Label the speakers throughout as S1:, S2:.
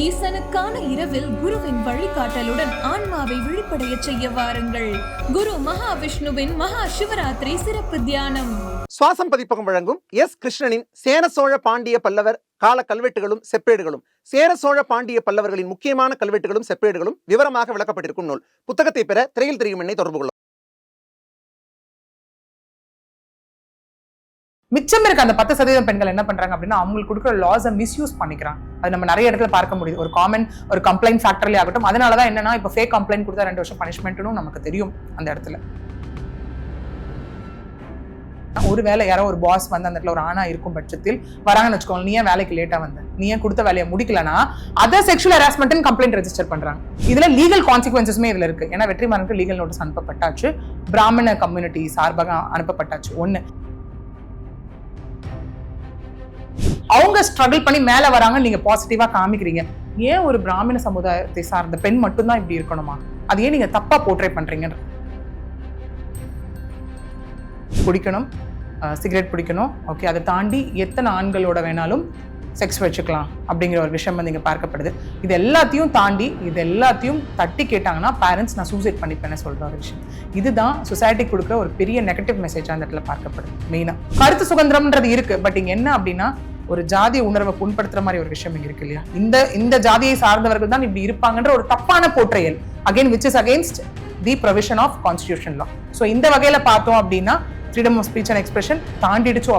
S1: ஈசனுக்கான இரவில் குருவின் வழிகாட்டலுடன் ஆன்மாவை விழிப்படைய செய்ய வாருங்கள். குரு மகாவிஷ்ணுவின் மகா சிவராத்திரி சிறப்பு தியானம்.
S2: சுவாசம் பதிப்பகம் வழங்கும் எஸ் கிருஷ்ணனின் சேர சோழ பாண்டிய பல்லவர் கால கல்வெட்டுகளும் செப்பேடுகளும். சேர சோழ பாண்டிய பல்லவர்களின் முக்கியமான கல்வெட்டுகளும் செப்பேடுகளும் விவரமாக விளக்கப்பட்டிருக்கும் நூல். புத்தகத்தை பெற திரையில் தெரியும் என்னை தொடர்பு
S3: மிச்சம் இருக்க அந்த பத்து சதவீதம் பெண்கள் என்ன பண்றாங்க அப்படின்னா அவங்களுக்கு கொடுக்குற லாஸை மிஸ்யூஸ் பண்ணிக்கிறாங்க. அது நம்ம நிறைய இடத்துல பார்க்க முடியுது. ஒரு காமன் ஒரு கம்ப்ளைண்ட் ஃபேக்டர்லேயே ஆகட்டும். அதனால தான் என்னன்னா இப்போ ஃபேக் கம்ப்ளைண்ட் கொடுத்தா ரெண்டு வருஷம் பனிஷ்மெண்ட்னு நமக்கு தெரியும் அந்த இடத்துல. ஒரு வேலை யாரோ ஒரு பாஸ் வந்து அந்த இடத்துல ஒரு ஆணா இருக்கும் பட்சத்தில் வராங்கன்னு வச்சுக்கோங்க நீ ஏன் வேலைக்கு லேட்டா வந்த? நீ ஏன் கொடுத்த வேலையை முடிக்கலனா other sexual harassment complaint register பண்றாங்க. இதுல லீகல் கான்சிக்வன்சஸுமே இதுல இருக்கு. ஏன்னா வெற்றிமாறனுக்கு லீகல் நோட்டீஸ் அனுப்பப்பட்டாச்சு. பிராமண கம்யூனிட்டி சார்பாக அனுப்பப்பட்டாச்சு. ஒன்னு அவங்க ஸ்ட்ரகிள் பண்ணி மேல வராங்க நீங்க பாசிட்டிவா காமிக்கிறீங்க. ஏன் ஒரு பிராமண சமுதாயத்தை சார்ந்த பெண் மட்டும்தான் இப்படி இருக்கணுமா? அது ஏன் நீங்க தப்பா போர்ட்ரே பண்றீங்க குடிக்கணும். சிகரெட் பிடிக்கணும் ஓகே அதை தாண்டி எத்தனை ஆண்களோட வேணாலும் செக்ஸ் வச்சுக்கலாம் அப்படிங்கிற ஒரு விஷயம் வந்து இங்கே பார்க்கப்படுது. இது எல்லாத்தையும் தாண்டி இது எல்லாத்தையும் தட்டி கேட்டாங்கன்னா பேரண்ட்ஸ் நான் சூசைட் பண்ணிப்பேன்னு சொல்கிற ஒரு விஷயம். இதுதான் சொசைட்டிக்கு கொடுக்குற ஒரு பெரிய நெகட்டிவ் மெசேஜ் அந்த இடத்துல பார்க்கப்படுது. மெயினாக கருத்து சுதந்திரம்ன்றது இருக்கு. பட் இங்கே என்ன அப்படின்னா ஒரு ஜாதி உணர்வை புண்படுத்துற மாதிரி ஒரு விஷயம் இங்க இருக்கு இல்லையா? இந்த இந்த ஜாதியை சார்ந்தவர்கள் தான் இப்படி இருப்பாங்கன்ற ஒரு தப்பான portrayal. Again which is against the provision of constitution law so இந்த வகையில பார்த்தோம் அப்படின்னா freedom of speech and expression தாண்டிடுச்சோ.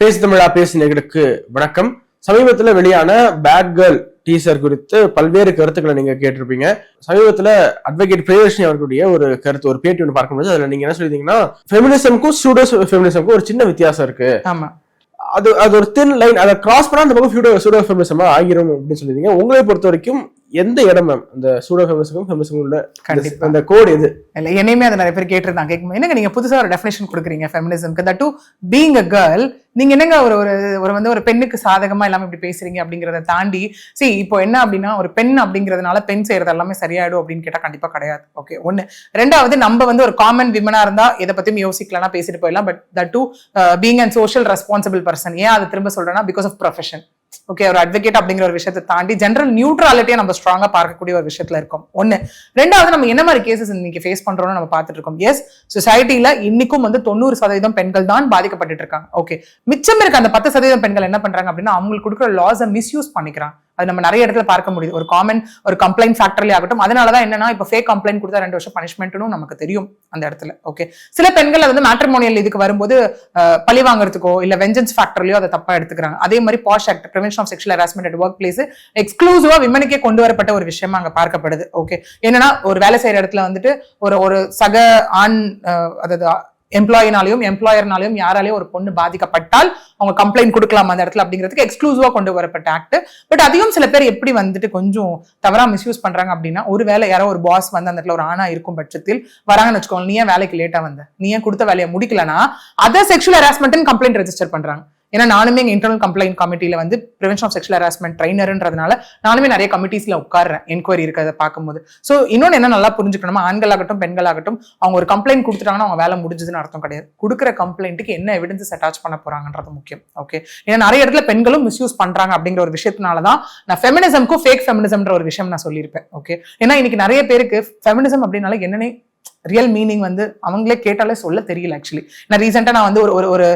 S4: பேசு தமிழா பேசினர்களுக்கு வணக்கம். சமீபத்துல வெளியான பேட் கேர்ள் டீசர் குறித்து பல்வேறு கருத்துக்களை நீங்க கேட்டிருப்பீங்க. சமீபத்துல அட்வொகேட் பிரியதர்ஷினி அவர்களுடைய ஒரு கருத்து ஒரு பேட்டி ஒன்று பார்க்கும்போது அதுல நீங்க என்ன சொல்லிருந்தீங்கன்னா ஃபெமினிசம்க்கும் சூடோ ஃபெமினிசம்க்கும் ஒரு சின்ன வித்தியாசம் இருக்கு.
S3: ஆமா.
S4: அது அது ஒரு தின் லைன் அதை கிராஸ் பண்ணா அந்த பக்கம் சூடோ சூடோ ஃபெமினிசமா ஆகிரும் அப்படின்னு சொல்லியிருந்தீங்க. உங்களை பொறுத்த வரைக்கும் எந்த இடம் மேம் அந்த சூடோ ஃபெமினிசமும் ஃபெமினிசமும் உள்ள
S3: கண்டிப்பா.
S4: அந்த கோடு எது?
S3: இல்லை என்னையுமே அதை நிறைய பேர் கேட்டிருந்தாங்க. கேட்கும் என்னங்க நீங்க புதுசா ஒரு டெஃபினேஷன் கொடுக்குறீங்க ஃபெமினிசம்க்கு that to being a girl நீங்க என்னங்க ஒரு ஒரு ஒரு வந்து ஒரு பெண்ணுக்கு சாதகமா எல்லாமே இப்படி பேசுறீங்க அப்படிங்கறத தாண்டி சி இப்போ என்ன அப்படின்னா ஒரு பெண் அப்படிங்கிறதுனால பெண் செய்யறது எல்லாமே சரியாயிடும் அப்படின்னு கேட்டா கண்டிப்பா கிடையாது. ஓகே ஒண்ணு. ரெண்டாவது நம்ம வந்து ஒரு காமன் விமனா இருந்தா எதை பத்தியும் யோசிக்கலாம் பேசிட்டு போயிடலாம். But that to being and social responsible person ஏன் அதை திரும்ப சொல்றேன்னா பிகாஸ் ஆஃப் ப்ரொஃபஷன் ஓகே ஒரு அட்வொகேட் அப்படிங்கிற ஒரு விஷயத்தை தாண்டி ஜென்ரல் நியூட்ராலிட்டியை நம்ம ஸ்ட்ராங்கா பார்க்கக்கூடிய ஒரு விஷயத்துல இருக்கும். ஒன்று ரெண்டாவது நம்ம என்ன மாதிரி கேசஸ் இன்னைக்கு ஃபேஸ் பண்றோம்னு நம்ம பார்த்துட்டு இருக்கோம். எஸ் சொசைட்டியில் இன்னைக்கும் வந்து தொண்ணூறு சதவீதம் பெண்கள் தான் பாதிக்கப்பட்டு இருக்காங்க. ஓகே மிச்சம் இருக்க அந்த பத்து சதவீதம் பெண்கள் என்ன பண்றாங்க அப்படின்னா அவங்களுக்கு கொடுக்குற லாஸை மிஸ்யூஸ் பண்ணிக்கிறாங்க. அது நம்ம நிறைய இடத்துல பார்க்க முடியுது. ஒரு காமன் ஒரு கம்ப்ளைண்ட் ஃபேக்டர்லேயே ஆகட்டும். அதனால தான் என்னன்னா இப்போ ஃபேக் கம்ப்ளைண்ட் கொடுத்தா ரெண்டு வருஷம் பனிஷ்மெண்ட்னு நமக்கு தெரியும் அந்த இடத்துல. ஓகே சில பெண்கள் வந்து மேட்ரிமோனியல் இதுக்கு வரும்போது பழி வாங்குறதுக்கோ இல்ல வெஞ்சன்ஸ் ஃபேக்டர்லயோ அதை தப்பா எடுத்துக்கிறாங்க. அதே மாதிரி POSH act prevention of sexual harassment at workplace எக்ஸ்க்ளூசிவா விமனுக்கே கொண்டு வரப்பட்ட ஒரு விஷயமா அங்க பார்க்கப்படுது. ஓகே என்னன்னா ஒரு வேலை செய்யற இடத்துல வந்துட்டு ஒரு ஒரு சக ஆண் அதாவது எம்ப்ளாயினாலையும் எம்ப்ளாயர்னாலையும் யாராலையும் ஒரு பொண்ணு பாதிக்கப்பட்டால் அவங்க கம்ப்ளைண்ட் கொடுக்கலாம் அந்த இடத்துல அப்படிங்கிறதுக்கு எக்ஸ்க்ளூசிவா கொண்டு வரப்பட்ட ஆக்ட் பட் அதையும் சில பேர் எப்படி வந்துட்டு கொஞ்சம் தவறா மிஸ்யூஸ் பண்றாங்க அப்படின்னா ஒருவேளை யாரோ ஒரு பாஸ் வந்து அந்த இடத்துல ஒரு ஆணா இருக்கும் பட்சத்தில் வராங்கன்னு வச்சுக்கோங்க நீ ஏன் வேலைக்கு லேட்டா வந்த? நீ ஏன் கொடுத்த வேலையை முடிக்கலனா அதை செக்ஷுவல் ஹராஸ்மெண்ட்னு கம்ப்ளைண்ட் ரெஜிஸ்டர் பண்றாங்க. ஏன்னா நானுமே எங்கள் இன்டர்னல் கம்ப்ளைண்ட் கமிட்டியில வந்து ப்ரிவென்ஷன் ஆஃப் செக்ஷுவல் ஹராஸ்மெண்ட் ட்ரைனருன்றதுனால நானுமே நிறைய கமிட்டிஸில் உட்கார்றேன். என்கொயரி இருக்கிறத பார்க்கும்போது. ஸோ இன்னொன்று என்ன நல்லா புரிஞ்சுக்கணுமா ஆண்களாகட்டும் பெண்களாகட்டும் அவங்க ஒரு கம்ப்ளைண்ட் கொடுத்துட்டாங்கன்னா அவங்க வேலை முடிஞ்சதுன்னு அர்த்தம் கிடையாது. கொடுக்குற கம்ப்ளைண்ட்டுக்கு என்ன எவிடன்சஸ் அட்டாச் பண்ண போறாங்கன்றது முக்கியம். ஓகே ஏன்னா நிறைய இடத்துல பெண்களும் மிஸ்யூஸ் பண்றாங்க அப்படிங்கிற ஒரு விஷயத்தினால தான் நான் ஃபெமினிசம்க்கும் ஃபேக் ஃபெமினிசம்ன்ற ஒரு விஷயம் நான் சொல்லியிருப்பேன். ஓகே ஏன்னா இன்னைக்கு நிறைய பேருக்கு ஃபெமினிசம் அப்படின்னால என்னன்னே ரியல் மீனிங் வந்து அவங்களே கேட்டாலே சொல்ல தெரியல ஆக்சுவலி நான் ரீசெண்டாக நான் வந்து ஒரு ஒரு ஒரு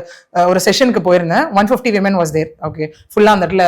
S3: ஒரு செஷனுக்கு போயிருந்தேன். One fifty women was there okay ஃபுல்லாக அந்த இடத்துல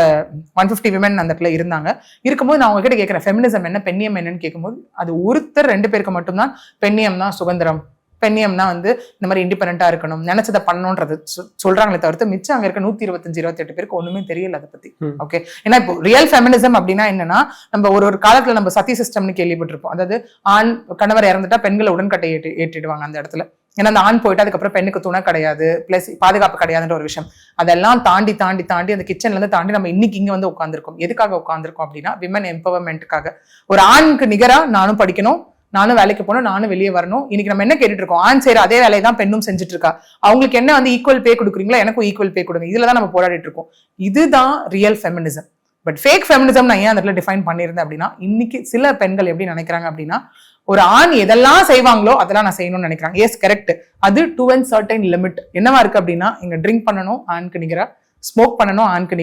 S3: ஒன் ஃபிஃப்டி விமன் அந்த இடத்துல இருந்தாங்க. இருக்கும்போது நான் அவங்ககிட்ட கேட்குறேன் ஃபெமினிசம் என்ன? பெண்ணியம் என்னன்னு? கேட்கும்போது அது ஒருத்தர் ரெண்டு பேருக்கு மட்டும்தான். பெண்ணியம் தான் சுதந்திரம். பெண்ணியம்னா வந்து இந்த மாதிரி இண்டிபெண்டா இருக்கணும் நினைச்சதை பண்ணணுன்றது சொல்றாங்களே தவிர்த்து மிச்சம் அங்க இருக்க நூத்தி இருபத்தஞ்சு இருபத்தெட்டு பேருக்கு ஒண்ணுமே தெரியல அதை பத்தி. ஓகே ஏன்னா இப்போ ரியல் ஃபெமினிசம் அப்படின்னா என்னன்னா நம்ம ஒரு ஒரு காலத்துல நம்ம சத்தி சிஸ்டம்னு கேள்விப்பட்டிருப்போம். அதாவது ஆண் கணவர் இறந்துட்டா பெண்களை உடன்கட்டை ஏற்றி ஏற்றிடுவாங்க அந்த இடத்துல. ஏன்னா அந்த ஆண் போயிட்டு அதுக்கப்புறம் பெண்ணுக்கு துணை கிடையாது பிளஸ் பாதுகாப்பு கிடையாதுன்ற ஒரு விஷயம். அதெல்லாம் தாண்டி தாண்டி தாண்டி அந்த கிச்சன்ல இருந்து தாண்டி நம்ம இன்னைக்கு இங்க வந்து உட்காந்துருக்கோம் எதுக்காக உட்காந்துருக்கோம் அப்படின்னா விமன் எம்பவர்மெண்ட்டுக்காக ஒரு ஆணுக்கு நிகரா நானும் படிக்கணும் நானும் வேலைக்கு போகணும் நானும் வெளியே வரணும். இன்னைக்கு நம்ம என்ன கேட்டுட்டு இருக்கோம் ஆண் செய்யற அதே வேலையை தான் பெண்ணும் செஞ்சுட்டு இருக்கா அவங்களுக்கு என்ன வந்து ஈக்குவல் பே கொடுக்குறீங்களா எனக்கும் ஈக்குவல் பே கொடுங்க. இதுல தான் நம்ம போராடிட்டு இருக்கோம் இதுதான் real feminism but fake feminism நான் ஏன் அந்த இடத்துல டிஃபைன் பண்ணியிருந்தேன் அப்படின்னா இன்னைக்கு சில பெண்கள் எப்படி நினைக்கிறாங்க அப்படின்னா ஒரு ஆண் எதெல்லாம் செய்வாங்களோ அதெல்லாம் நான் செய்யணும்னு நினைக்கிறாங்க. எஸ் கரெக்ட் அது டு அண்ட் சர்டைன் லிமிட் என்னவா இருக்கு அப்படின்னா இங்க ட்ரிங்க் பண்ணணும் ஆண்க்கு நிகரா ஸ்மோக் பண்ணணும் ஆண்க்கு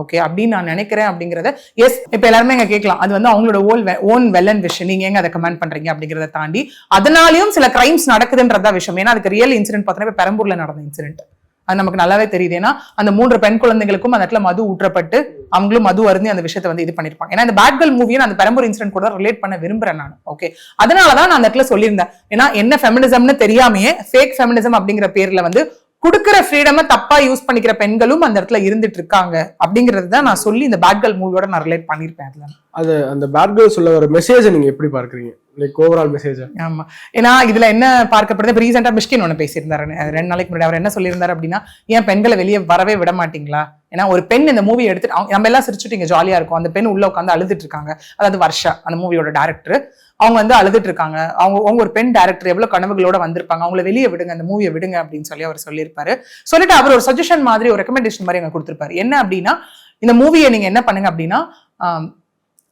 S3: ஓகே அப்படின்னு நான் நினைக்கிறேன் அப்படிங்கறத எஸ் இப்போ எல்லாருமே இங்க கேட்கலாம். அது வந்து அவங்களோட ஓல் ஓன் வெல் அண்ட் விஷயம் நீங்க எங்கே அதை கமெண்ட் பண்ணுறீங்க அப்படிங்கிறத தாண்டி அதனாலயும் சில கிரைம்ஸ் நடக்குதுன்றதா விஷயம். ஏன்னா அதுக்கு ரியல் இன்சிடென்ட் பார்த்தோன்னா இப்போ பெரம்பூரில் நடந்த இன்சிடென்ட் அது நமக்கு நல்லாவே தெரியுது. ஏன்னா அந்த மூன்று பெண் குழந்தைகளுக்கும் அந்த இடத்துல மது ஊற்றப்பட்டு அவங்களும் மது அருந்தி அந்த விஷயத்தை வந்து இது பண்ணிருப்பாங்க ஏன்னா இந்த பேட் கேர்ள் மூவியை நான் அந்த பெரம்பூர் இன்சிடென்ட் கூட ரிலேட் பண்ண விரும்புறேன் நான். ஓகே அதனாலதான் நான் அந்த இடத்துல சொல்லியிருந்தேன். ஏன்னா என்ன ஃபெமினிசம்னு தெரியாமையே ஃபேக் ஃபெமினிசம் அப்படிங்கிற பேர்ல வந்து கொடுக்குற ஃப்ரீடமை தப்பா யூஸ் பண்ணிக்கிற பெண்களும் அந்த இடத்துல இருந்துட்டு இருக்காங்க அப்படிங்கறது தான் நான் சொல்லி இந்த பேட் கேர்ள் மூவியோட நான் ரிலேட் பண்ணிருப்பேன் அதுல.
S4: அது அந்த பேட் கேர்ள் சொல்ல வர மெசேஜை நீங்க எப்படி பார்க்கறீங்க? லைக் ஓவரால் மெசேஜ்
S3: ஆமா. ஏன்னா இதுல என்ன பார்க்கப்படுது? இப்ப ரீசெண்டா மிஷ்கின் ஒண்ணு பேசியிருந்தாரு. ரெண்டு நாளைக்கு முன்னாடி அவர் என்ன சொல்லியிருந்தாரு அப்படின்னா ஏன் பெண்களை வெளியே வரவே விட மாட்டீங்களா? ஏன்னா ஒரு பெண் இந்த மூவி எடுத்துட்டு நம்ம எல்லாம் சிரிச்சுட்டு இங்க ஜாலியா இருக்கும். அந்த பெண் உள்ள உட்காந்து அழுதுட்டு இருக்காங்க அதாவது வர்ஷா அந்த மூவியோட டேரக்டர் அவங்க வந்து அழுதுட்டு இருக்காங்க. அவங்க அவங்க ஒரு பெண் டேரக்டர் எவ்வளவு கனவுகளோட வந்திருப்பாங்க. அவங்கள வெளியே விடுங்க அந்த மூவியை விடுங்க அப்படின்னு சொல்லி அவர் சொல்லியிருப்பாரு. சொல்லிட்டு அவர் ஒரு சஜஷன் மாதிரி ஒரு ரெக்கமெண்டேஷன் மாதிரி எங்க கொடுத்திருப்பாரு. என்ன அப்படின்னா இந்த மூவியை நீங்க என்ன பண்ணுங்க அப்படின்னா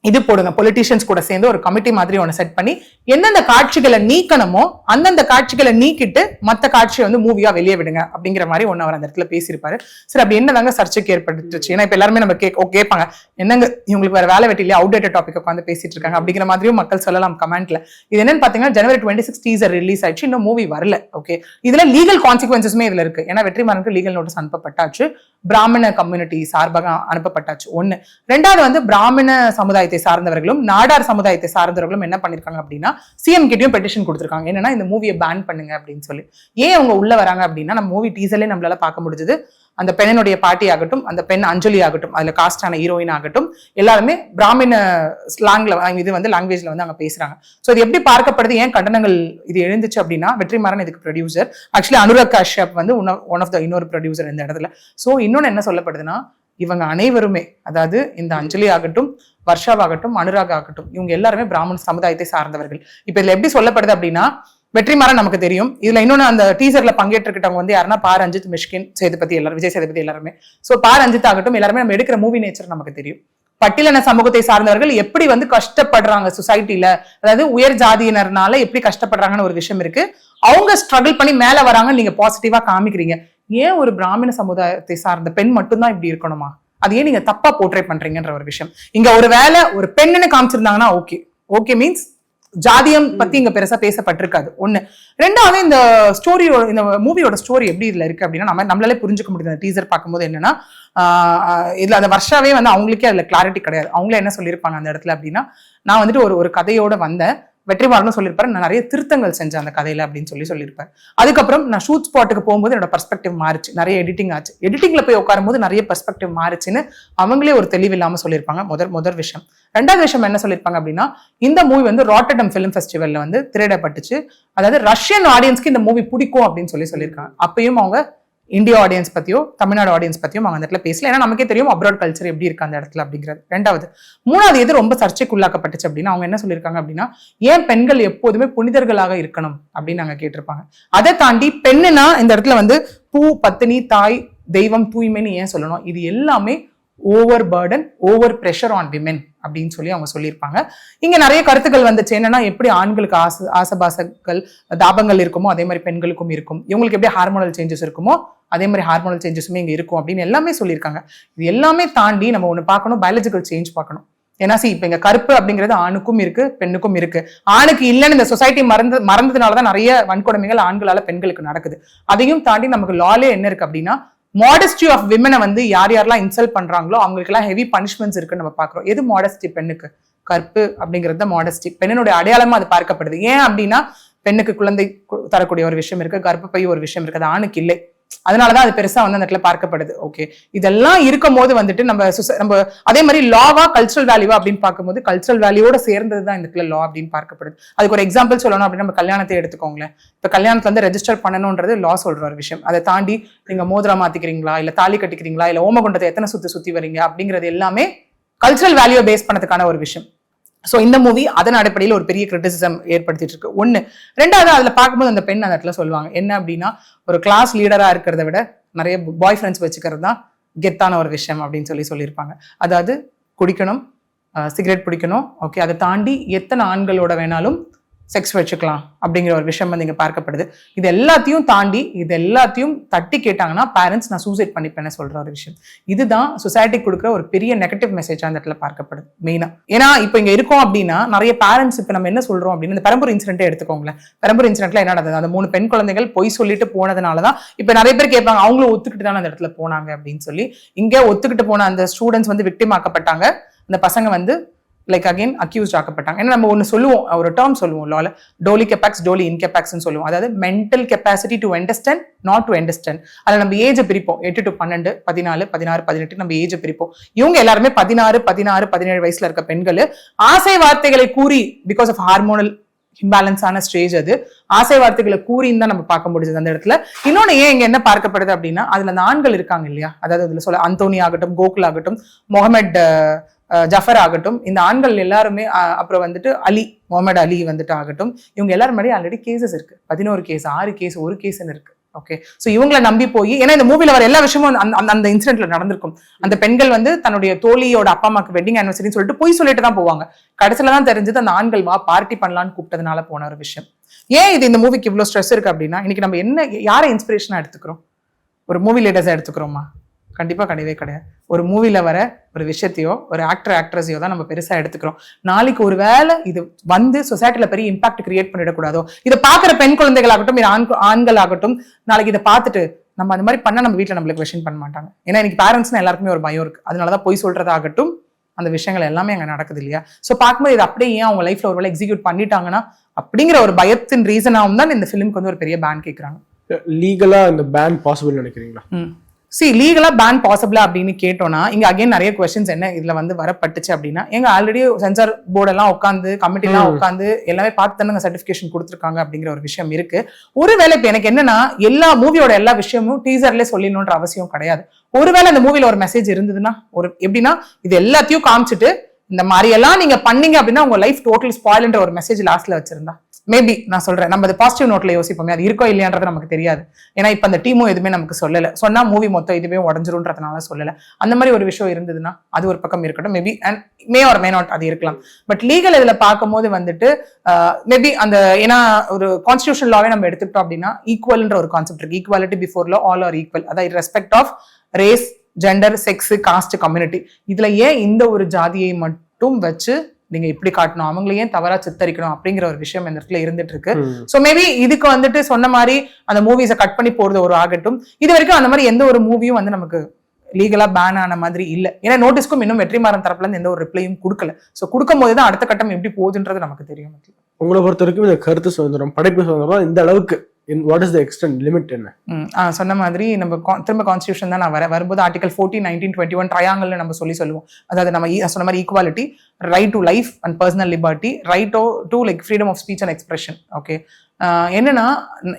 S3: இது போடுங்க. பொலிட்டிஷியன்ஸ் கூட சேர்ந்து ஒரு கமிட்டி மாதிரி ஒன்று செட் பண்ணி எந்தெந்த காட்சிகளை நீக்கணுமோ அந்தந்த காட்சிகளை நீக்கிட்டு மற்ற காட்சியை வந்து மூவியா வெளியே விடுங்க அப்படிங்கிற மாதிரி ஒன்று அவர் அந்த இடத்துல பேசியிருப்பாரு. சரி அப்படி என்னதாங்க சர்ச்சைக்கு ஏற்பட்டுச்சு ஏன்னா இப்போ எல்லாருமே நம்ம கேக் கேட்பாங்க என்னங்க இவங்களுக்கு வேற வேலை வெட்டிலேயே அவுடேட்டட் டாபிக் உட்காந்து பேசிட்டு இருக்காங்க. அப்படிங்கிற மாதிரியும் மக்கள் சொல்லலாம் கமெண்ட்ல இது என்னன்னு பாத்தீங்கன்னா ஜனவரி டுவெண்ட்டி சிக்ஸ் டீசர் ரிலீஸ் ஆயிடுச்சு. இன்னும் மூவி வரல ஓகே இதுல லீகல் கான்சிக்வன்சஸுமே இதுல இருக்கு. ஏன்னா வெற்றிமாறனுக்கு லீகல் நோட்டீஸ் அனுப்பப்பட்டாச்சு. பிராமண கம்யூனிட்டி சார்பாக அனுப்பப்பட்டாச்சு. ஒண்ணு. ரெண்டாவது வந்து பிராமண சமுதாயத்தை சார்ந்தவர்களும் நாடார் சமுதாயத்தை சார்ந்தவர்களும் என்ன பண்ணிருக்காங்க அப்படின்னா சிஎம் கிட்டையும் பெட்டிஷன் கொடுத்துருக்காங்க. என்னன்னா இந்த மூவியை பேன் பண்ணுங்க அப்படின்னு சொல்லி. ஏன் அவங்க உள்ள வராங்க அப்படின்னா நம்ம மூவி டீசர்லேயே நம்மளால பார்க்க முடிஞ்சது அந்த பெண்ணினுடைய பாட்டி ஆகட்டும் அந்த பெண் அஞ்சலி ஆகட்டும் அதில் காஸ்டான ஹீரோயின் ஆகட்டும் எல்லாருமே பிராமின ஸ்லாங்ல இது வந்து லாங்குவேஜில் வந்து அங்கே பேசுகிறாங்க ஸோ இது எப்படி பார்க்கப்படுது ஏன் கண்டனங்கள் இது எழுந்துச்சு அப்படின்னா வெற்றிமாறன் இதுக்கு ப்ரொடியூசர் ஆக்சுவலி அனுராக் காஷ்யப் வந்து ஒன் ஆஃப் த இன்னொரு ப்ரொடியூசர் இந்த இடத்துல. ஸோ இன்னொன்று என்ன சொல்லப்படுதுன்னா இவங்க அனைவருமே அதாவது இந்த அஞ்சலி ஆகட்டும் வர்ஷாவாகட்டும் அனுராக் ஆகட்டும் இவங்க எல்லாருமே பிராமண சமுதாயத்தை சார்ந்தவர்கள். இப்போ இதில் எப்படி சொல்லப்படுது அப்படின்னா வெற்றிமாறன் நமக்கு தெரியும். இதுல இன்னொன்னு அந்த டீசர்ல பங்கேற்றுக்கிட்டவங்க வந்து யாருன்னா பார் ரஞ்சித் மிஷ்கின் சேதுபதி எல்லாரும் விஜய் சேதுபதி எல்லாருமே. சோ பார் ரஞ்சித் ஆகட்டும் எல்லாருமே நம்ம எடுக்கிற மூவி நேச்சர் நமக்கு தெரியும். பட்டியலின சமூகத்தை சார்ந்தவர்கள் எப்படி வந்து கஷ்டப்படுறாங்க சொசைட்டில அதாவது உயர் ஜாதியினர்னால எப்படி கஷ்டப்படுறாங்கன்னு ஒரு விஷயம் இருக்கு. அவங்க ஸ்ட்ரகிள் பண்ணி மேல வராங்கன்னு நீங்க பாசிட்டிவா காமிக்கிறீங்க. ஏன் ஒரு பிராமண சமுதாயத்தை சார்ந்த பெண் மட்டும்தான் இப்படி இருக்கணுமா? அது ஏன் நீங்க தப்பா போர்ட்ரேட் பண்றீங்கன்ற ஒரு விஷயம். இங்க ஒரு வேலை ஒரு பெண்ணுன்னு காமிச்சிருந்தாங்கன்னா ஓகே ஓகே மீன்ஸ் ஜாதியம் பத்தி இங்க பெருசா பேசப்பட்டிருக்காது. ஒண்ணு. ரெண்டாவது இந்த ஸ்டோரியோட இந்த மூவியோட ஸ்டோரி எப்படி இதுல இருக்கு அப்படின்னா நம்ம நம்மளாலே புரிஞ்சுக்க முடியுது. அந்த டீசர் பார்க்கும்போது என்னன்னா இதுல அந்த வருஷாவே வந்து அவங்களுக்கே அதுல கிளாரிட்டி கிடையாது. அவங்களே என்ன சொல்லியிருப்பாங்க அந்த இடத்துல அப்படின்னா நான் வந்துட்டு ஒரு ஒரு கதையோட வந்தேன். வெற்றிமாறனும் சொல்லியிருப்பாரு. நான் நிறைய திருத்தங்கள் செஞ்சேன் அந்த கதையில அப்படின்னு சொல்லி சொல்லியிருப்பாரு. அதுக்கப்புறம் நான் ஷூட் ஸ்பாட்டுக்கு போகும்போது என்னோட பர்ஸ்பெக்டிவ் மாறுச்சு. நிறைய எடிட்டிங் ஆச்சு. எடிட்டிங்ல போய் உட்காரும்போது நிறைய பர்ஸ்பெக்டிவ் மாறுச்சுன்னு அவங்களே ஒரு தெளிவில்லாம சொல்லியிருப்பாங்க. முதல் முதல் விஷயம். ரெண்டாவது விஷயம் என்ன சொல்லியிருப்பாங்க அப்படின்னா இந்த மூவி வந்து ராட்டடம் ஃபிலிம் ஃபெஸ்டிவல்ல வந்து திரையிடப்பட்டுச்சு. அதாவது ரஷ்யன் ஆடியன்ஸ்க்கு இந்த மூவி பிடிக்கும் அப்படின்னு சொல்லி சொல்லியிருக்காங்க. அப்பயும் அவங்க இந்தியா ஆடியன்ஸ் பத்தியோ தமிழ்நாடு ஆடியன்ஸ் பற்றியும் அவங்க அந்த இடத்துல பேசல. ஏன்னா நமக்கே தெரியும் அப்ராட் கல்ச்சர் எப்படி இருக்கு அந்த இடத்துல அப்படிங்கிறது. ரெண்டாவது மூணாவது எது ரொம்ப சர்ச்சைக்குள்ளாக்கப்பட்டுச்சு அப்படின்னா அவங்க என்ன சொல்லியிருக்காங்க அப்படின்னா ஏன் பெண்கள் எப்போதுமே புனிதர்களாக இருக்கணும் அப்படின்னு நாங்க கேட்டிருப்பாங்க. அதை தாண்டி பெண்ணுனா இந்த இடத்துல வந்து பூ பத்தினி தாய் தெய்வம் தூய்மைன்னு ஏன் சொல்லணும்? இது எல்லாமே over burden over pressure on women அப்படின்னு சொல்லி அவங்க சொல்லியிருப்பாங்க. இங்கே நிறைய கருத்துக்கள் வந்துச்சு. என்னன்னா எப்படி ஆண்களுக்கு ஆசை ஆசபாசங்கள் தாபங்கள் இருக்குமோ அதே மாதிரி பெண்களுக்கும் இருக்கும். இவங்களுக்கு எப்படி ஹார்மோனல் சேஞ்சஸ் இருக்குமோ அதே மாதிரி ஹார்மோனல் சேஞ்சஸுமே இங்கே இருக்கும் அப்படின்னு எல்லாமே சொல்லியிருக்காங்க. இது எல்லாமே தாண்டி நம்ம ஒன்று பார்க்கணும் பயாலஜிக்கல் சேஞ்ச் பார்க்கணும். ஏன்னா சி இப்போ இங்கே கருப்பு அப்படிங்கிறது ஆணுக்கும் இருக்கு பெண்ணுக்கும் இருக்கு. ஆணுக்கு இல்லைன்னு இந்த சொசைட்டி மறந்து மறந்ததுனாலதான் நிறைய வன்கொடுமைகள் ஆண்களால் பெண்களுக்கு நடக்குது. அதையும் தாண்டி நமக்கு லாலே என்ன இருக்கு அப்படின்னா மாடஸ்டி ஆஃப் விமனை வந்து யார் யாரெல்லாம் இன்சல்ட் பண்றாங்களோ அவங்களுக்கெல்லாம் ஹெவி பனிஷ்மெண்ட்ஸ் இருக்குன்னு நம்ம பார்க்குறோம். எது மாடஸ்டி பெண்ணுக்கு. கற்பு அப்படிங்கிறது தான் மாடஸ்டி பெண்ணினுடைய அடையாளமா அது பார்க்கப்படுது. ஏன் அப்படின்னா பெண்ணுக்கு குழந்தை தரக்கூடிய ஒரு விஷயம் இருக்கு கர்ப்பப்பை ஒரு விஷயம் இருக்கு அது ஆணுக்கு இல்லை. அதனாலதான் அது பெருசா வந்து அந்த இடத்துல பார்க்கப்படுது. ஓகே இதெல்லாம் இருக்கும் போது வந்துட்டு நம்ம நம்ம அதே மாதிரி லாவா கல்ச்சரல் வேல்யூவா அப்படின்னு பார்க்கும்போது கல்ச்சரல் வேல்யூவோட சேர்ந்தது தான் இந்த இடத்துல லா அப்படின்னு பார்க்கப்படுது. அதுக்கு ஒரு எக்ஸாம்பிள் சொல்லணும் அப்படின்னு நம்ம கல்யாணத்தை எடுத்துக்கோங்களேன். இப்ப கல்யாணத்துல வந்து ரெஜிஸ்டர் பண்ணணுன்றது லா சொல்ற ஒரு விஷயம். அதை தாண்டி நீங்க மோதிரம் மாத்திக்கிறீங்களா இல்ல தாலி கட்டிக்கிறீங்களா இல்ல ஓமகுண்டத்தை எத்தனை சுத்தி சுத்தி வரீங்க அப்படிங்கிறது எல்லாமே கல்ச்சரல் வேல்யூ பேஸ் பண்ணதுக்கான ஒரு விஷயம். ஸோ இந்த மூவி அதன் அடிப்படையில் ஒரு பெரிய கிரிட்டிசிசம் ஏற்படுத்திட்டு இருக்கு. ஒன்று ரெண்டாவது அதில் பார்க்கும்போது அந்த பெண் அந்த இடத்துல சொல்லுவாங்க என்ன அப்படின்னா ஒரு கிளாஸ் லீடராக இருக்கிறத விட நிறைய பாய் ஃப்ரெண்ட்ஸ் வச்சுக்கிறது தான் கெத்தான ஒரு விஷயம் அப்படின்னு சொல்லி சொல்லியிருப்பாங்க. அதாவது குடிக்கணும் சிகரெட் பிடிக்கணும் ஓகே அதை தாண்டி எத்தனை ஆண்களோட வேணாலும் செக்ஸ் வச்சுக்கலாம் அப்படிங்கிற ஒரு விஷயம் வந்து இங்கே பார்க்கப்படுது. இது எல்லாத்தையும் தாண்டி இது எல்லாத்தையும் தட்டி கேட்டாங்கன்னா பேரண்ட்ஸ் நான் சூசைட் பண்ணிப்பேன்னு சொல்கிற ஒரு விஷயம். இதுதான் சொசைட்டி கொடுக்குற ஒரு பெரிய நெகட்டிவ் மெசேஜ் அந்த இடத்துல பார்க்கப்படுது மெயினாக ஏன்னா இப்போ இங்கே இருக்கோம் அப்படின்னா நிறைய பேரண்ட்ஸ் இப்போ நம்ம என்ன சொல்கிறோம் அப்படின்னு இந்த பெரம்பூர் இன்சிடென்ட்டே எடுத்துக்கோங்களேன். பெரம்பூர் இன்சிடென்ட்ல என்ன நடந்தது? அந்த மூணு பெண் குழந்தைகள் பொய் சொல்லிட்டு போனதுனால தான் இப்போ நிறைய பேர் கேட்பாங்க அவங்களும் ஒத்துக்கிட்டு தான் அந்த இடத்துல போனாங்க அப்படின்னு சொல்லி. இங்கே ஒத்துக்கிட்டு போன அந்த ஸ்டூடெண்ட்ஸ் வந்து victim ஆக்கப்பட்டாங்க. அந்த பசங்க வந்து லைக் அகைன் அக்யூஸ்ட் ஆக்கப்பட்டாங்க. ஏன்னா நம்ம ஒன்று சொல்லுவோம். ஒரு டேர்ம் சொல்லுவோம் லால டோலி கெப்பாக்ஸ் டோலி இன்கெப்பாக்ஸ்னு சொல்லுவோம். அதாவது mental capacity to understand not to understand அதில் நம்ம ஏஜை பிரிப்போம். எட்டு டு பன்னெண்டு பதினாலு பதினாறு பதினெட்டு நம்ம ஏஜை பிரிப்போம். இவங்க எல்லாருமே பதினாறு பதினாறு பதினேழு வயசுல இருக்க பெண்கள். ஆசை வார்த்தைகளை கூறி பிகாஸ் ஆஃப் ஹார்மோனல் இம்பேலன்ஸான ஸ்டேஜ் அது ஆசை வார்த்தைகளை கூறின்னு தான் நம்ம பார்க்க முடிஞ்சது அந்த இடத்துல. இன்னொன்று ஏன் இங்கே என்ன பார்க்கப்படுது அப்படின்னா அதில் அந்த ஆண்கள் இருக்காங்க இல்லையா? அதாவது அதில் சொல்ல அந்தோனி ஆகட்டும் கோகுல் ஆகட்டும் முகமட் ஜஃபர் ஆகட்டும். இந்த ஆண்கள் எல்லாருமே அப்புறம் வந்துட்டு அலி முகமது அலி வந்துட்டு ஆகட்டும். இவங்க எல்லாரும் மாதிரி ஆல்ரெடி கேசஸ் இருக்கு. பதினோரு கேஸ் ஆறு கேஸ் ஒரு கேஸ்ன்னு இருக்கு. ஓகே ஸோ இவங்களை நம்பி போய் ஏன்னா இந்த மூவில வர எல்லா விஷயமும் அந்த- அந்த இன்சிடென்ட்ல நடந்திருக்கும். அந்த பெண்கள் வந்து தன்னுடைய தோழியோட அப்பா அம்மாக்கு வெட்டிங் ஆனிவர்சரின்னு சொல்லிட்டு போய் சொல்லிட்டு தான் போவாங்க. கடைசியில தான் தெரிஞ்சது அந்த ஆண்கள் வா பார்ட்டி பண்ணலான்னு கூப்பிட்டதுனால போன ஒரு விஷயம். ஏன் இது இந்த மூவிக்கு இவ்வளோ ஸ்ட்ரெஸ் இருக்கு அப்படின்னா இன்னைக்கு நம்ம என்ன யாரை இன்ஸ்பிரேஷனா எடுத்துக்கிறோம்? ஒரு மூவி லீடர்ஸாக எடுத்துக்கிறோமா? கண்டிப்பா கிடையவே கிடையாது. ஒரு மூவில வர ஒரு விஷயத்தையோ ஒரு ஆக்டர் ஆக்ட்ரஸையோ தான் நம்ம பெருசா எடுத்துக்கிறோம். நாளைக்கு ஒரு வேளை இது வந்து சொசைட்டில பெரிய இம்பாக்ட் கிரியேட் பண்ணிடக்கூடாதோ? இதை பாக்குற பெண் குழந்தைகளாகட்டும் இது ஆண் ஆண்கள் ஆகட்டும் நாளைக்கு இதை பார்த்துட்டு நம்ம அந்த மாதிரி பண்ணா நம்ம வீட்ல நம்மளுக்கு கொஷின் பண்ண மாட்டாங்க. ஏன்னா இன்னைக்கு பேரண்ட்ஸ்னா எல்லாருக்குமே ஒரு பயம் இருக்கு. அதனாலதான் பொய் சொல்றதாகட்டும் அந்த விஷயங்கள் எல்லாமே அங்க நடக்குது இல்லையா? சோ பார்க்கும்போது இது அப்படியே ஏன் அவங்க லைஃப்ல ஒரு வேளை எக்ஸிக்யூட் பண்ணிட்டாங்கன்னா அப்படிங்கிற ஒரு பயத்தின் ரீசனாகவும் தான் இந்த ஃபிலிம்க்கு வந்து ஒரு பெரிய பேன் கேட்குறாங்க
S4: லீகலா இந்த பேன் பாசிபிள் நினைக்கிறீங்களா?
S3: சி லீகலா பேன் பாசிபிளா அப்படின்னு கேட்டோம்னா இங்க அகைன் நிறைய கொஸ்டின்ஸ் என்ன இதுல வந்து வரப்பட்டுச்சு அப்படின்னா எங்க ஆல்ரெடி சென்சார் போர்டெல்லாம் உட்காந்து கமிட்டி எல்லாம்
S4: ம்.
S3: உட்காந்து எல்லாமே பார்த்து தானே சர்டிபிகேஷன் கொடுத்துருக்காங்க அப்படிங்கிற ஒரு விஷயம் இருக்கு ஒருவேளை இப்ப எனக்கு என்னன்னா எல்லா மூவியோட எல்லா விஷயமும் டீசர்ல சொல்லணுன்ற அவசியம் கிடையாது ஒருவேளை அந்த மூவில ஒரு மெசேஜ் இருந்ததுன்னா ஒரு எப்படின்னா இது எல்லாத்தையும் காமிச்சிட்டு இந்த மாதிரி எல்லாம் நீங்க பண்ணீங்க அப்படின்னா உங்க லைஃப் டோட்டல் ஸ்பாயில்ன்ற ஒரு மெசேஜ் லாஸ்ட்ல வச்சிருந்தா. மேபி நான் சொல்றேன். நம்ம அது பாசிட்டிவ் நோட்ல யோசிப்போமே. அது இருக்கோ இல்லையான்றது நமக்கு தெரியாது. ஏன்னா இப்ப அந்த டீமும் எதுவுமே நமக்கு சொல்லல. சொன்னா மூவி மொத்தம் இதுவே உடஞ்சிரும்ன்றதுனால சொல்லல. அந்த மாதிரி ஒரு விஷயம் இருந்ததுன்னா அது ஒரு பக்கம் இருக்கட்டும். Maybe and may or may not அது இருக்கலாம். பட் லீகல் இதுல பார்க்கும்போது வந்துட்டு மேபி அந்த ஏன்னா ஒரு கான்ஸ்டியூஷன் லாவே நம்ம எடுத்துக்கிட்டோம் அப்படின்னா ஈக்குவல்ன்ற ஒரு கான்செப்ட் இருக்கு. Equality before law all are equal அதாவது respect of race gender sex caste community இதுல ஏன் இந்த ஒரு ஜாதியை மட்டும் வச்சு நீங்க இப்படி காட்டணும்? அவங்கள ஏன் தவறா சித்தரிக்கணும் அப்படிங்கிற ஒரு விஷயம் இந்த இடத்துல இருந்துட்டு இருக்கு சோ மேபி இதுக்கு வந்துட்டு சொன்ன மாதிரி அந்த மூவிஸை கட் பண்ணி போறது ஒரு ஆகட்டும். இது வரைக்கும் அந்த மாதிரி எந்த ஒரு மூவியும் வந்து நமக்கு லீகலா பேன் ஆன மாதிரி இல்ல. ஏன்னா நோட்டீஸ்க்கும் இன்னும் வெற்றிமாறன் தரப்புல இருந்து எந்த ஒரு ரிப்ளையும் கொடுக்கல. சோ கொடுக்கும் போது தான் அடுத்த கட்டம் எப்படி போகுதுன்றது நமக்கு தெரியும்.
S4: உங்களை பொறுத்த வரைக்கும் இந்த கருத்து சுதந்திரம் படைப்பு சுதந்திரம் இந்த அளவுக்கு. What is the extent limit என்ன?
S3: ஆ, சொன்ன மாதிரி நம்ம திரும்ப கான்ஸ்டியூஷன் தான் நான் வரேன் வரும்போது article fourteen nineteen twenty one ட்ரையாங்கல்னு நம்ம சொல்லி சொல்லுவோம். அதாவது நம்ம e, சொன்ன மாதிரி equality right to life and personal liberty right to like freedom of speech and expression okay என்னன்னா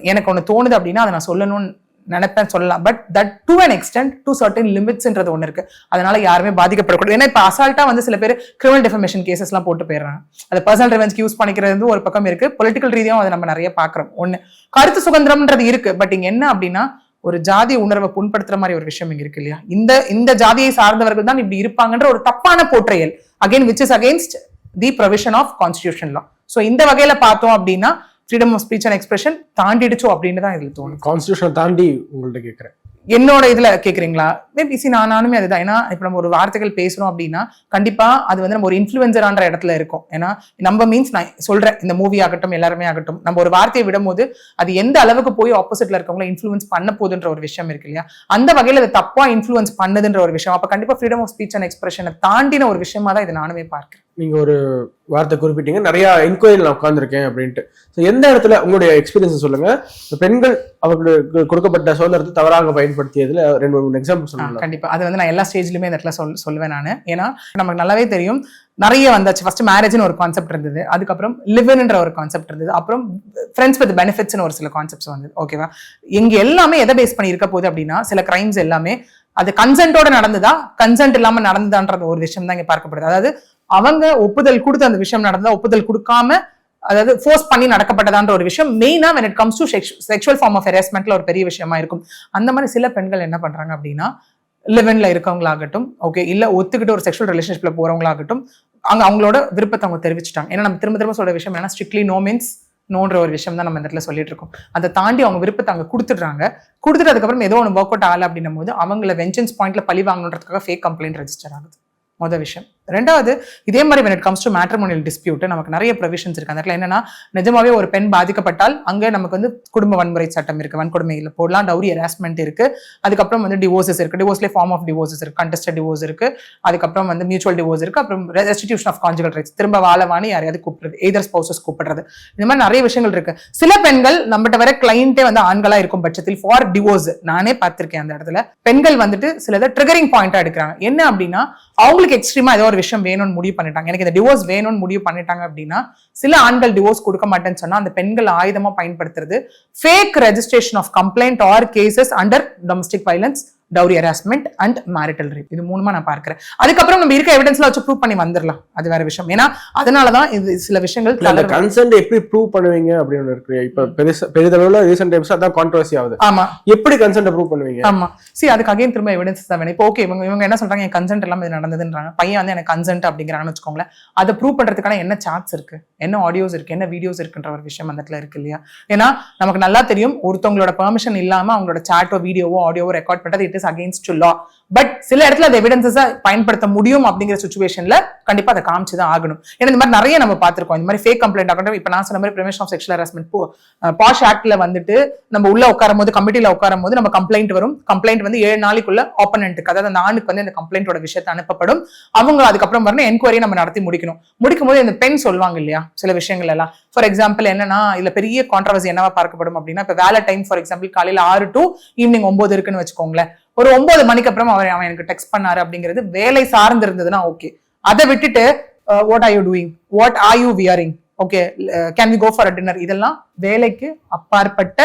S3: எனக்கு ஒன்று தோணுது அப்படின்னா அதை நான் சொல்லணும்னு நினைப்பேன் சொல்லலாம். But that to an extent to certain லிமிட்ஸ்ன்றது ஒன்று இருக்கு. அதனால யாருமே பாதிக்கப்படக்கூடாது. ஏன்னா இப்போ அசால்ட்டா வந்து சில பேர் கிரிமினல் டெஃபமேஷன் கேசஸ்லாம் போட்டு போயிடுறாங்க. அது பர்சனல் ரெவென்ஸ்க்கு யூஸ் பண்ணிக்கிறது ஒரு பக்கம் இருக்கு. பொலிட்டிக்கல் ரீதியாகவும் அதை நம்ம நிறைய பார்க்குறோம். ஒன்று கருத்து சுதந்திரம்ன்றது இருக்கு. பட் இங்க என்ன அப்படின்னா ஒரு ஜாதி உணர்வை புண்படுத்துற மாதிரி ஒரு விஷயம் இங்க இருக்கு இல்லையா? இந்த இந்த ஜாதியை சார்ந்தவர்கள் தான் இப்படி இருப்பாங்கன்ற ஒரு தப்பான portrayal again which is against the provision of constitution law so இந்த வகையில பார்த்தோம் அப்படின்னா freedom of speech and expression தாண்டிடுச்சோ அப்படின்னு தான் இதுல தோணும்
S4: கான்ஸ்டியூஷனை தாண்டி உங்கள்ட்ட கேட்கறேன்
S3: என்னோட இதுல கேக்குறீங்களா? மேபி சி நான் நானுமே அதுதான். ஏன்னா இப்ப நம்ம ஒரு வார்த்தைகள் பேசுறோம் அப்படின்னா கண்டிப்பா அது வந்து நம்ம ஒரு இன்ஃபுளுசரான்ற இடத்துல இருக்கும். ஏன்னா நம்ம மீன்ஸ் நான் சொல்றேன் இந்த மூவி ஆகட்டும் எல்லாருமே ஆகட்டும். நம்ம ஒரு வார்த்தையை விடும்போது அது எந்த அளவுக்கு போய் ஆப்போசிட்ல இருக்கவங்கள இன்ஃபுளுன்ஸ் பண்ண போகுதுன்ற ஒரு விஷயம் இருக்கு இல்லையா? அந்த வகையில அது தப்பா இன்ஃபுளுன்ஸ் பண்ணுதுன்ற ஒரு விஷயம். அப்ப கண்டிப்பா ஃப்ரீடம் ஆஃப் ஸ்பீச் அண்ட் எக்ஸ்பிரஷனை தாண்டின ஒரு விஷயமா தான் இதை நானுமே பார்க்கிறேன்.
S4: நீங்க ஒரு வார்த்தை குறிப்பிட்டீங்க. நிறைய என்கொயரியில் நான் உட்காந்துருக்கேன் அப்படின்ட்டு. ஸோ எந்த இடத்துல உங்களுடைய எக்ஸ்பீரியன்ஸ் சொல்லுங்க. பெண்கள் அவர்களுக்கு கொடுக்கப்பட்ட சுதந்திரத்தை தவறாக பயன்படுத்தியதுல ரெண்டு மூணு எக்ஸாம்பிள்
S3: ஆ,
S4: சொல்லுங்க
S3: கண்டிப்பா. அது வந்து நான் எல்லா ஸ்டேஜ்லயுமே இந்த இடத்துல சொல் சொல்லுவேன் நான். ஏன்னா நமக்கு நல்லாவே தெரியும். நிறைய வந்தாச்சு. ஃபர்ஸ்ட் மேரேஜ்னு ஒரு கான்செப்ட் இருந்தது. அதுக்கப்புறம் லிவ்ன்ற ஒரு கான்செப்ட் இருந்தது. அப்புறம் ஃப்ரெண்ட்ஸ் வித் பெனிஃபிட்ஸ்னு ஒரு சில கான்செப்ட்ஸ் வந்தது. ஓகேவா இங்க எல்லாமே எதை பேஸ் பண்ணி இருக்க போகுது அப்படின்னா சில கிரைம்ஸ் எல்லாமே அது கன்சென்ட்டோட நடந்ததா? கன்சென்ட் இல்லாம நடந்ததான்றது ஒரு விஷயம் தான் இங்க பார்க்கப்படுது. அதாவது அவங்க ஒப்புதல் கொடுத்து அந்த விஷயம் நடந்தால் ஒப்புதல் கொடுக்காம அதாவது ஃபோர்ஸ் பண்ணி நடக்கப்பட்டதான்ற ஒரு விஷயம். மெயினா when it comes to sexual form of ஹெராஸ்மெண்ட்ல ஒரு பெரிய விஷயமா இருக்கும். அந்த மாதிரி சில பெண்கள் என்ன பண்றாங்க அப்படின்னா லிவன்ல இருக்கவங்களாகட்டும் ஓகே இல்லை ஒத்துக்கிட்டு ஒரு செக்ஷுவல் ரிலேஷன்ஷிப்ல போறவங்களாகட்டும் அங்கே அவங்களோட விருப்பத்தை அவங்க தெரிவிச்சிட்டாங்க. ஏன்னா நம்ம திரும்ப திரும்ப சொல்ற விஷயம் என்னன்னா ஸ்ட்ரிக்ட்லி நோ மீன்ஸ் நோன்ற ஒரு விஷயம் தான் நம்ம இந்த இடத்துல சொல்லிட்டு இருக்கோம். அதை தாண்டி அவங்க விருப்பத்தை அங்கே கொடுத்துட்றாங்க. கொடுத்துட்டு அதுக்கப்புறம் ஏதோ ஒன்று ஒர்க் அவுட் ஆகலை அப்படின்னும் போது அவங்கள வெஞ்சன்ஸ் பாயிண்ட்ல பழி வாங்கணுன்றதுக்காக ஃபேக் கம்ப்ளைண்ட் ரெஜிஸ்டர் ஆகுது. மொதல் விஷயம். ரெண்டாவது இதே மாதிரி when it comes to matrimonial dispute நமக்கு நிறைய ப்ரொவிஷன்ஸ் இருக்கு. அந்த இடத்துல என்னன்னா நிஜமாவே ஒரு பெண் பாதிக்கப்பட்டால் அங்கே நமக்கு வந்து குடும்ப வன்முறை சட்டம் இருக்கு வன்கொடுமையில் போடலாம் டவுரி ஹராஸ்மெண்ட் இருக்கு. அதுக்கப்புறம் வந்து டிவோர்ஸஸ் இருக்கு டிவோர்ஸ்லேயே ஃபார்ம் ஆஃப் டிவோர்ஸஸ் இருக்கு கண்டஸ்டட் டிவோர்ஸ் இருக்கு. அதுக்கப்புறம் வந்து மியூச்சுவல் டிவோர்ஸ் இருக்கு அப்புறம் ரெஸ்டிடியூஷன் ஆஃப் கான்ஜுகல் ரைட்ஸ் திரும்ப வாழவானு யாரையாவது கூப்பிடுறது எய்தர் ஸ்பௌசஸ் கூப்பிடுறது. இந்த மாதிரி நிறைய விஷயங்கள் இருக்கு. சில பெண்கள் நம்மகிட்ட வர கிளைண்டே வந்து ஆண்களா இருக்கும் பட்சத்தில் ஃபார் டிவோர்ஸ் நானே பார்த்திருக்கேன் அந்த இடத்துல. பெண்கள் வந்துட்டு சிலதை ட்ரிகரிங் பாயிண்டா எடுக்கிறாங்க. என்ன அப்படின்னா அவங்களுக்கு எக்ஸ்ட்ரீமா ஏதோ ஒரு விஷயம் வேணும்னு முடிவு பண்ணிட்டாங்க. எனக்கு இந்த டிவோர்ஸ் வேணும்னு முடிவு பண்ணிட்டாங்க அப்படின்னா சில ஆண்கள் டிவோர்ஸ் கொடுக்க மாட்டேன்னு சொன்னா அந்த பெண்கள் ஆயுதமா பயன்படுத்துறது fake registration of complaint or cases under domestic violence dowry harassment and marital rape இது மூணுமா நான் பார்க்கிறேன். அதுக்கப்புறம் நம்ம இருக்க எவிடன்ஸ்ல வச்சு ப்ரூவ் பண்ணி வந்துடலாம். அது வேற விஷயம். ஏன்னா அதனாலதான் இது சில விஷயங்கள்.
S4: கன்சென்ட் எப்படி ப்ரூவ் பண்ணுவீங்க அப்படின்னு இருக்கு. இப்ப பெருசா பெரிதளவுல ரீசெண்ட் டைம்ஸ் அதான் கான்ட்ரவர்சி ஆகுது.
S3: ஆமா.
S4: எப்படி கன்சென்ட் ப்ரூவ் பண்ணுவீங்க?
S3: ஆமா. சரி அதுக்கு அகைன் திரும்ப எவிடன்ஸ் தான் வேணும். இப்போ ஓகே இவங்க இவங்க என்ன சொல்றாங்க? என் கன்சென்ட் எல்லாம் இது நடந்ததுன்றாங்க. பையன் வந்து எனக்கு கன்சென்ட் அப்படிங்கிறாங்கன்னு வச்சுக்கோங்களேன். அதை ப்ரூவ் பண்றதுக்கான என்ன சார்ட்ஸ் இருக்கு? என்ன ஆடியோஸ் இருக்கு? என்ன வீடியோஸ் இருக்குன்ற ஒரு விஷயம் அந்த இடத்துல இருக்கு இல்லையா? ஏன்னா நமக்கு நல்லா தெரியும் ஒருத்தவங்களோட பெர்மிஷன் இல்லாம அவங்களோட சாட்டோ வீடியோவோ ஆடியோவோ ரெக்கார்ட் பண்றது it is against law but சில இடத்துல அது எவிடன்சஸை பயன்படுத்த முடியும் அப்படிங்கிற சுச்சுவேஷன்ல கண்டிப்பா அதை காமிச்சு தான் ஆகணும். ஏன்னா இந்த மாதிரி நிறைய நம்ம பார்த்திருக்கோம். இந்த மாதிரி ஃபேக் கம்ப்ளைண்ட் ஆகட்டும் இப்போ நான் சொன்ன மாதிரி prevention of sexual harassment POSH ஆக்ட்ல வந்துட்டு நம்ம உள்ள உட்காரும் போது கமிட்டியில உட்காரும் போது நம்ம கம்ப்ளைண்ட் வரும். கம்ப்ளைண்ட் வந்து ஏழு நாளைக்குள்ள ஆப்பனண்ட்டுக்கு அதாவது அந்த ஆணுக்கு வந்து இந்த கம்ப்ளைண்டோட விஷயத்தை அனுப்பப்படும். அவங்க அதுக்கப்புறம் வரணும் என்கொயரி நம்ம நடத்தி முடிக்கணும். முடிக்கும் போது இந்த பெண் சொல்லுவாங்க இல்லையா சில விஷயங்கள் எல்லாம். ஃபார் எக்ஸாம்பிள் என்னன்னா இதுல பெரிய கான்ட்ரவர்சி என்னவா பார்க்கப்படும் அப்படின்னா இப்ப வேலை டைம் ஃபார் எக்ஸாம்பிள் காலையில ஆறு டு ஈவினிங் ஒன்பது இருக்குன்னு வச்சுக்கோங்களேன். ஒரு ஒன்பது மணிக்கு அப்புறம் அவர் அவன் எனக்கு டெக்ஸ்ட் பண்ணாரு அப்படிங்கிறது வேலை சார்ந்து இருந்ததுன்னா ஓகே அதை விட்டுட்டு what are you doing what are you wearing okay can we go for a dinner இதெல்லாம் வேலைக்கு அப்பாற்பட்ட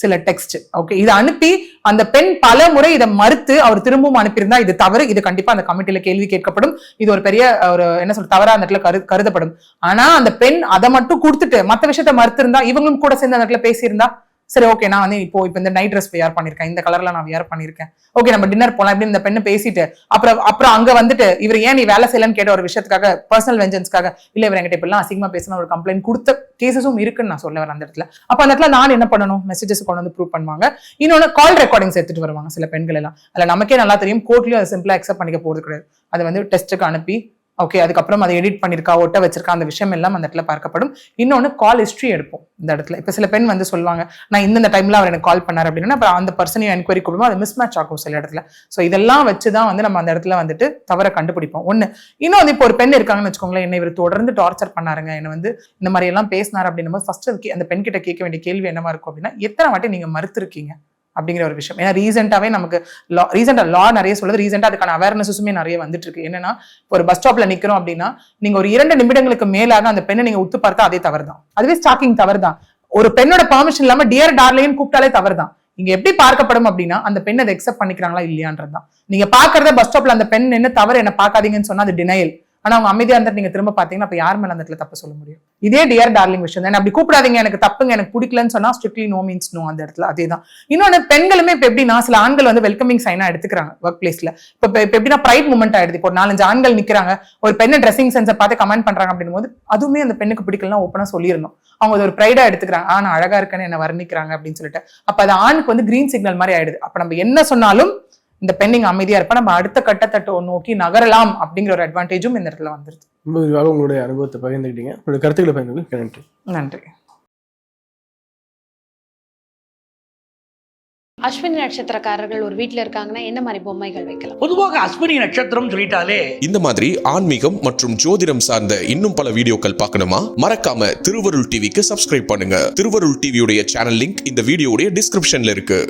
S3: சில டெக்ஸ்ட் ஓகே இதை அனுப்பி அந்த பெண் பல முறை இதை மறுத்து அவர் திரும்பவும் அனுப்பியிருந்தா இது தவறு. இது கண்டிப்பா அந்த கமிட்டியில கேள்வி கேட்கப்படும். இது ஒரு பெரிய ஒரு என்ன சொல்ற தவறா அந்த இடத்துல கரு கருதப்படும். ஆனா அந்த பெண் அதை மட்டும் கொடுத்துட்டு மத்த விஷயத்த மறுத்து இருந்தா இவங்களும் கூட சேர்ந்து அந்த இடத்துல பேசியிருந்தா சரி ஓகே நான் வந்து இப்போ இப்போ இந்த நைட் ட்ரெஸ் வியர் பண்ணியிருக்கேன் இந்த கலர்ல நான் வியர் பண்ணியிருக்கேன் ஓகே நம்ம டின்னர் போகலாம் இப்படி இந்த பெண்ணு பேசிட்டு அப்புறம் அப்புறம் அங்க வந்துட்டு இவர் ஏன் நீ வேலை செய்யலன்னு கேட்ட ஒரு விஷயத்துக்காக பர்சனல் வெஞ்சன்ஸ்க்காக இல்ல இவர் என்கிட்ட இப்படிலாம் அசிங்கமா பேசின ஒரு கம்ப்ளைண்ட் கொடுத்த கேசஸும் இருக்குன்னு நான் சொல்ல வரேன் அந்த இடத்துல. அப்ப அந்த இடத்துல நான் என்ன பண்ணணும்? மெசேஜஸ் கொண்டு வந்து ப்ரூவ் பண்ணுவாங்க. இன்னொன்று கால் ரெக்கார்டிங்ஸ் எடுத்துட்டு வருவாங்க சில பெண்கள் எல்லாம். அதில் நமக்கே நல்லா தெரியும். கோர்ட்லயும் அதை சிம்பிளா அக்செப்ட் பண்ணிக்க போறது கிடையாது. அதை வந்து டெஸ்ட்டுக்கு அனுப்பி ஓகே அதுக்கப்புறம் அதை எடிட் பண்ணியிருக்கா ஒட்ட வச்சிருக்கா அந்த விஷயம் எல்லாம் அந்த இடத்துல பார்க்கப்படும். இன்னொன்று கால் ஹிஸ்ட்ரி எடுப்போம் இந்த இடத்துல. இப்போ சில பெண் வந்து சொல்லுவாங்க நான் இந்த டைம்ல அவர் எனக்கு கால் பண்ணார் அப்படின்னா அப்புறம் அந்த பர்சனையும் என்கொயரி கொடுப்போம் அது மிஸ்மேட்ச் ஆகும் சில இடத்துல. ஸோ இதெல்லாம் வச்சு தான் வந்து நம்ம அந்த இடத்துல வந்துட்டு தவற கண்டுபிடிப்போம். ஒன்று இன்னும் வந்து இப்போ ஒரு பெண் இருக்காங்கன்னு வச்சுக்கோங்களேன் என்னை இவர் தொடர்ந்து டார்ச்சர் பண்ணாருங்க என்ன வந்து இந்த மாதிரி எல்லாம் பேசினார் அப்படின்னும் போது ஃபர்ஸ்ட் அந்த பெண் கிட்ட கேட்க வேண்டிய கேள்வி என்னவா இருக்கும் அப்படின்னா எத்தனை வாட்டி நீங்க மறுத்துருக்கீங்க? அப்படிங்கிற ஒரு விஷயம். ஏன்னா ரீசெண்டாகவே நமக்கு லா ரீசெண்டாக லா நிறைய சொல்லுது. ரீசெண்டாக அதுக்கான அவேர்னஸுமே நிறைய வந்துட்டு இருக்கு என்னன்னா ஒரு பஸ் ஸ்டாப்ல நிக்கிறோம் அப்படின்னா நீங்க ஒரு இரண்டு நிமிடங்களுக்கு மேலாக அந்த பெண்ணை நீங்கள் உத்து பார்த்தா அதே தவறு தான் அதுவே ஸ்டாக்கிங் தவறு தான் ஒரு பெண்ணோட பர்மிஷன் இல்லாம டியர் டார்லின்னு கூப்பிட்டாலே தவறு தான் இங்க எப்படி பார்க்கப்படும் அப்படின்னா அந்த பெண் அதை எக்ஸப்ட் பண்ணிக்கிறாங்களா இல்லையான்றது தான் நீங்க பாக்குறத பஸ் ஸ்டாப்ல அந்த பெண் என்ன தவறு என்ன பார்க்காதீங்கன்னு சொன்னா அது டினையல் ஆனா அவங்க அமைதியா இருந்துட்டு நீங்க திரும்ப பாத்தீங்கன்னா அப்ப யார் மேல அந்த இடத்துல தப்பு சொல்ல முடியும்? இதே டியர் டார்லிங் விஷயம் தான். அப்படி கூப்பிடாதீங்க எனக்கு தப்புங்க எனக்கு பிடிக்கலன்னு சொன்னா ஸ்ட்ரிக்ட்லி நோ மீன்ஸ் நோ அந்த இடத்துல. அதேதான். இன்னொன்னு பெண்களுமே இப்ப எப்படின்னா சில ஆண்கள் வந்து வெல்கமிங் சைனா எடுத்துக்கிறாங்க ஒர்க் பிளேஸ்ல இப்ப எப்படின்னா ப்ரைட் மூமெண்ட் ஆயிடுது இப்போ ஒரு நாலஞ்சு ஆண்கள் நிக்கிறாங்க ஒரு பெண்ணை ட்ரெஸ்ஸிங் சென்ஸை பார்த்து கமெண்ட் பண்றாங்க அப்படின்னும் போது அதுவுமே அந்த பெண்ணுக்கு பிடிக்கலன்னா ஓப்பனா சொல்லிடணும். அவங்க அது ஒரு ப்ரைடா எடுத்துக்கிறாங்க. ஆனா அழகா இருக்கேன்னு என்ன வர்ணிக்கிறாங்க அப்படின்னு சொல்லிட்டு. அப்ப அது ஆணுக்கு வந்து கிரீன் சிக்னல் மாதிரி ஆயிடுது. அப்ப நம்ம என்ன சொன்னாலும் இந்த பெண்ணிங் அமைதியா இருப்பா. நம்ம அடுத்த கட்டத்தட்ட நோக்கி நகரலாம் அப்படிங்கிற ஒரு அட்வான்டேஜும் இந்த இடத்துல
S4: ரொம்ப விரிவாக உங்களுடைய அனுபவத்தை பகிர்ந்துக்கிட்டீங்க உங்களுடைய கருத்துக்களை பகிர்ந்து நன்றி.
S3: நன்றி.
S5: அஸ்வினி நட்சத்திரக்காரர்கள் ஒரு வீட்ல இருக்காங்கன்னா என்ன மாதிரி பொம்மைகள் வைக்கலாம்?
S6: பொதுவாக அஸ்வினி நட்சத்திரம் சொல்லிட்டாலே
S7: இந்த மாதிரி ஆன்மீகம் மற்றும் ஜோதிடம் சார்ந்த இன்னும் பல வீடியோக்கள் பார்க்கணுமா? மறக்காம திருவருள் டிவிக்கு சப்ஸ்கிரைப் பண்ணுங்க. திருவருள் டிவியுடைய சேனல் லிங்க் இந்த வீடியோடைய டிஸ்கிரிப்ஷன்ல இருக்கு.